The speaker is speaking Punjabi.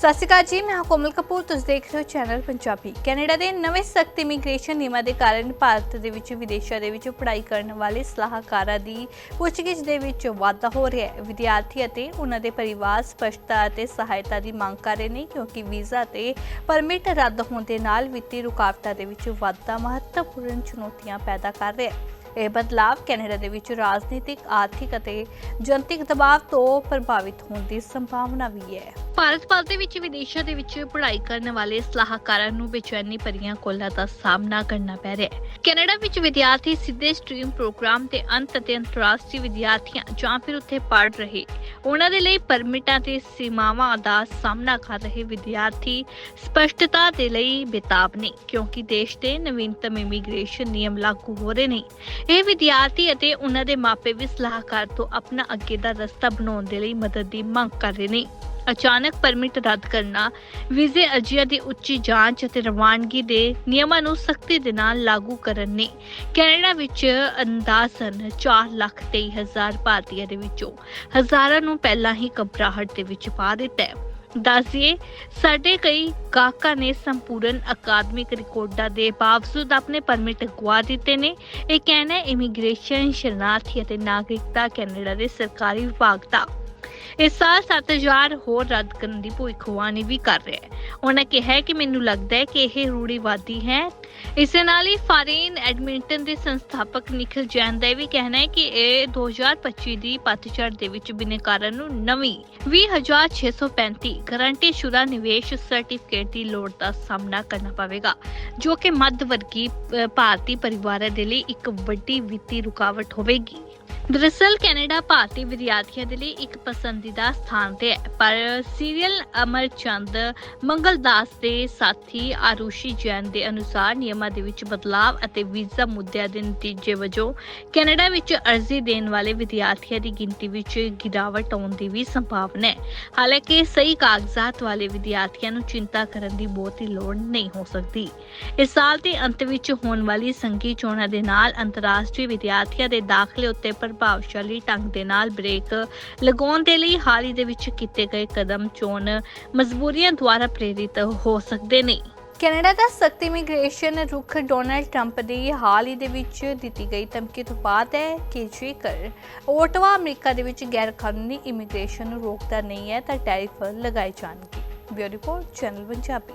ਸਤਿ ਸ਼੍ਰੀ ਅਕਾਲ ਜੀ, ਮੈਂ ਕੋਮਲ ਕਪੂਰ, ਤੁਸੀਂ ਦੇਖ ਰਹੇ ਹੋ ਚੈਨਲ ਪੰਜਾਬੀ। ਕੈਨੇਡਾ ਦੇ ਨਵੇਂ ਸਖਤ ਇਮੀਗ੍ਰੇਸ਼ਨ ਨਿਯਮਾਂ ਦੇ ਕਾਰਨ ਭਾਰਤ ਦੇ ਵਿੱਚ, ਵਿਦੇਸ਼ਾਂ ਦੇ ਵਿੱਚ ਪੜ੍ਹਾਈ ਕਰਨ ਵਾਲੇ ਸਲਾਹਕਾਰਾਂ ਦੀ ਪੁੱਛਗਿੱਛ ਦੇ ਵਿੱਚ ਵਾਧਾ ਹੋ ਰਿਹਾ ਹੈ। ਵਿਦਿਆਰਥੀ ਅਤੇ ਉਹਨਾਂ ਦੇ ਪਰਿਵਾਰ ਸਪਸ਼ਟਤਾ ਅਤੇ ਸਹਾਇਤਾ ਦੀ ਮੰਗ ਕਰ ਰਹੇ ਨੇ ਕਿਉਂਕਿ ਵੀਜ਼ਾ ਤੇ ਪਰਮਿਟ ਰੱਦ ਹੋਣ ਦੇ ਨਾਲ ਵਿੱਤੀ ਰੁਕਾਵਟਾਂ ਦੇ ਵਿੱਚ ਵਾਧਾ ਮਹੱਤਵਪੂਰਨ ਚੁਣੌਤੀਆਂ ਪੈਦਾ ਕਰ ਰਿਹਾ ਹੈ। ਇਹ ਬਦਲਾਅ ਕੈਨੇਡਾ ਦੇ ਵਿੱਚ ਰਾਜਨੀਤਿਕ, ਆਰਥਿਕ ਅਤੇ ਜਨਤਕ ਦਬਾਅ ਤੋਂ ਪ੍ਰਭਾਵਿਤ ਹੋਣ ਦੀ ਸੰਭਾਵਨਾ ਵੀ ਹੈ। ਭਾਰਤ ਪਾਲ ਦੇ ਵਿੱਚ ਵਿਦੇਸ਼ਾਂ ਦੇ ਵਿੱਚ ਪੜ੍ਹਾਈ ਕਰਨ ਵਾਲੇ ਸਲਾਹਕਾਰਾਂ ਨੂੰ ਬੇਚੈਨੀ ਭਰੀਆਂ ਕੋਲਾਂ ਦਾ ਸਾਹਮਣਾ ਕਰਨਾ ਪੈ ਰਿਹਾ ਹੈ। ਕੈਨੇਡਾ ਵਿੱਚ ਵਿਦਿਆਰਥੀ ਸਿੱਧੇ ਸਟ੍ਰੀਮ ਪ੍ਰੋਗਰਾਮ ਦੇ ਅੰਤ ਅਤੇ ਅੰਤਰਰਾਸ਼ਟਰੀ ਵਿਦਿਆਰਥੀਆਂ ਜਾਂ ਫਿਰ ਉੱਥੇ ਪੜ੍ਹ ਰਹੇ, ਉਹਨਾਂ ਦੇ ਲਈ ਪਰਮਿਟਾਂ ਤੇ ਸੀਮਾਵਾਂ ਦਾ ਸਾਹਮਣਾ ਕਰ ਰਹੇ ਵਿਦਿਆਰਥੀ ਸਪਸ਼ਟਤਾ ਦੇ ਲਈ ਬੇਤਾਬ ਨੇ, ਕਿਉਂਕਿ ਦੇਸ਼ ਦੇ ਨਵੀਨਤਮ ਇਮੀਗ੍ਰੇਸ਼ਨ ਨਿਯਮ ਲਾਗੂ ਹੋ ਰਹੇ ਨੇ। ਇਹ ਵਿਦਿਆਰਥੀ ਅਤੇ ਉਹਨਾਂ ਦੇ ਮਾਪੇ ਵੀ ਸਲਾਹਕਾਰ ਤੋਂ ਆਪਣਾ ਅੱਗੇ ਦਾ ਰਸਤਾ ਬਣਾਉਣ ਦੇ ਲਈ ਮਦਦ ਦੀ ਮੰਗ ਕਰ ਰਹੇ ਨੇ। ਅਚਾਨਕ ਪਰਮਿਟ ਰੱਦ ਕਰਨਾ, ਵੀਜ਼ੇ ਅਰਜ਼ੀਆਂ ਦੀ ਉੱਚੀ ਜਾਂਚ ਅਤੇ ਰਵਾਨਗੀ ਦੇ ਨਿਯਮਾਂ ਨੂੰ ਸਖਤੀ ਦੇ ਨਾਲ ਲਾਗੂ ਕਰਨ ਨੇ। ਕੈਨੇਡਾ ਵਿੱਚ ਅੰਦਾਜ਼ਨ 4 ਲੱਖ ਤੇਈ ਹਜ਼ਾਰ ਭਾਰਤੀਆਂ ਦੇ ਵਿੱਚੋਂ ਹਜ਼ਾਰਾਂ ਨੂੰ ਪਹਿਲਾਂ ਹੀ ਘਬਰਾਹਟ ਦੇ ਵਿੱਚ ਪਾ ਦਿੱਤਾ ਹੈ। ਦੱਸਿਏ ਸਾਡੇ ਕਈ ਗਾਹਕਾਂ ਨੇ ਸੰਪੂਰਨ ਅਕਾਦਮਿਕ ਰਿਕਾਰਡਾਂ ਦੇ ਬਾਵਜੂਦ ਆਪਣੇ ਪਰਮਿਟ ਗਵਾ ਦਿੱਤੇ ਨੇ। ਇਹ ਕਹਿਣਾ ਇਮੀਗ੍ਰੇਸ਼ਨ ਸ਼ਰਨਾਰਥੀ ਅਤੇ ਨਾਗਰਿਕਤਾ ਕੈਨੇਡਾ ਦੇ ਸਰਕਾਰੀ ਵਿਭਾਗ ਦਾ। ਇਸ ਸਾਲ 7000 ਹੋਰ ਰੱਦ ਕਰਨ ਦੀ ਭੁੱਖਵਾਨੀ ਵੀ ਕਰ ਰਿਹਾ ਹੈ। ਉਹਨਾਂ ਕਿਹਾ ਕਿ ਮੈਨੂੰ ਲੱਗਦਾ ਹੈ ਕਿ ਇਹ ਰੂੜੀਵਾਦੀ ਹੈ। ਇਸ ਦੇ ਨਾਲ ਹੀ ਫਾਰੀਨ ਐਡਮਿੰਟਨ ਦੇ ਸੰਸਥਾਪਕ ਨਿਖਿਲ ਜੈਨ ਦਾ ਇਹ ਵੀ ਕਹਿਣਾ ਹੈ ਕਿ ਇਹ 2025 ਦੀ ਪਤਝੜ ਦੇ ਵਿੱਚ ਬਿਨੇਕਾਰਾਂ ਨੂੰ ਨਵੀਂ 20635 ਗਾਰੰਟੀ ਸ਼ੁਦਾ ਨਿਵੇਸ਼ ਸਰਟੀਫਿਕੇਟ ਦੀ ਲੋੜ ਦਾ ਸਾਹਮਣਾ ਕਰਨਾ ਪਵੇਗਾ, ਜੋ ਕਿ ਮੱਧ ਵਰਗੀ ਭਾਰਤੀ ਪਰਿਵਾਰਾਂ ਦੇ ਲਈ ਇੱਕ ਵੱਡੀ ਵਿੱਤੀ ਰੁਕਾਵਟ ਹੋਵੇਗੀ। ਦਰਅਸਲ ਕੈਨੇਡਾ ਭਾਰਤੀ ਵਿਦਿਆਰਥੀਆਂ ਦੇ ਲਈ ਇੱਕ ਪਸੰਦੀਦਾ ਸਥਾਨ ਤੇ ਹੈ, ਪਰ ਸੀਰੀਅਲ ਅਮਰਚੰਦ ਮੰਗਲਦਾਸ ਦੇ ਸਾਥੀ ਆਰੂਸ਼ੀ ਜੈਨ ਦੇ ਅਨੁਸਾਰ ਨਿਯਮਾਂ ਦੇ ਵਿੱਚ ਬਦਲਾਅ ਅਤੇ ਵੀਜ਼ਾ ਮੁੱਦਿਆਂ ਦੇ ਨਤੀਜੇ ਵਜੋਂ ਕੈਨੇਡਾ ਵਿੱਚ ਅਰਜ਼ੀ ਦੇਣ ਵਾਲੇ ਵਿਦਿਆਰਥੀਆਂ ਦੀ ਗਿਣਤੀ ਵਿੱਚ ਗਿਰਾਵਟ ਆਉਣ ਦੀ ਵੀ ਸੰਭਾਵਨਾ ਹੈ। ਹਾਲਾਂਕਿ ਸਹੀ ਕਾਗਜ਼ਾਤ ਵਾਲੇ ਵਿਦਿਆਰਥੀਆਂ ਨੂੰ ਚਿੰਤਾ ਕਰਨ ਦੀ ਬਹੁਤੀ ਲੋੜ ਨਹੀਂ ਹੋ ਸਕਦੀ। ਇਸ ਸਾਲ ਦੇ ਅੰਤ ਵਿੱਚ ਹੋਣ ਵਾਲੀ ਸੰਘੀ ਚੋਣਾਂ ਦੇ ਨਾਲ ਅੰਤਰਰਾਸ਼ਟਰੀ ਵਿਦਿਆਰਥੀਆਂ ਦੇ ਦਾਖਲੇ ਉੱਤੇ ਪ੍ਰਭਾਵਸ਼ਾਲੀ ਢੰਗ ਦੇ ਨਾਲ ਬ੍ਰੇਕ ਲਗਾਉਣ ਦੇ ਲਈ ਹਾਲ ਹੀ ਦੇ ਵਿੱਚ ਕੀਤੇ ਗਏ ਕਦਮ ਚੋਣ ਮਜਬੂਰੀਆਂ ਦੁਆਰਾ ਪ੍ਰੇਰਿਤ ਹੋ ਸਕਦੇ ਨੇ। ਕੈਨੇਡਾ ਦਾ ਸਖਤ ਇਮੀਗ੍ਰੇਸ਼ਨ ਰੁਖ ਡੋਨਾਲਡ ਟਰੰਪ ਦੀ ਹਾਲ ਹੀ ਦੇ ਵਿੱਚ ਦਿੱਤੀ ਗਈ ਧਮਕੀ ਤੋਂ ਬਾਅਦ ਹੈ ਕਿ ਜੇਕਰ ਓਟਵਾ ਅਮਰੀਕਾ ਦੇ ਵਿੱਚ ਗੈਰ ਕਾਨੂੰਨੀ ਇਮੀਗ੍ਰੇਸ਼ਨ ਨੂੰ ਰੋਕਦਾ ਨਹੀਂ ਹੈ ਤਾਂ ਟੈਰਿਫ ਲਗਾਏ ਜਾਣਗੇ। Bureau report, channel Punjabi.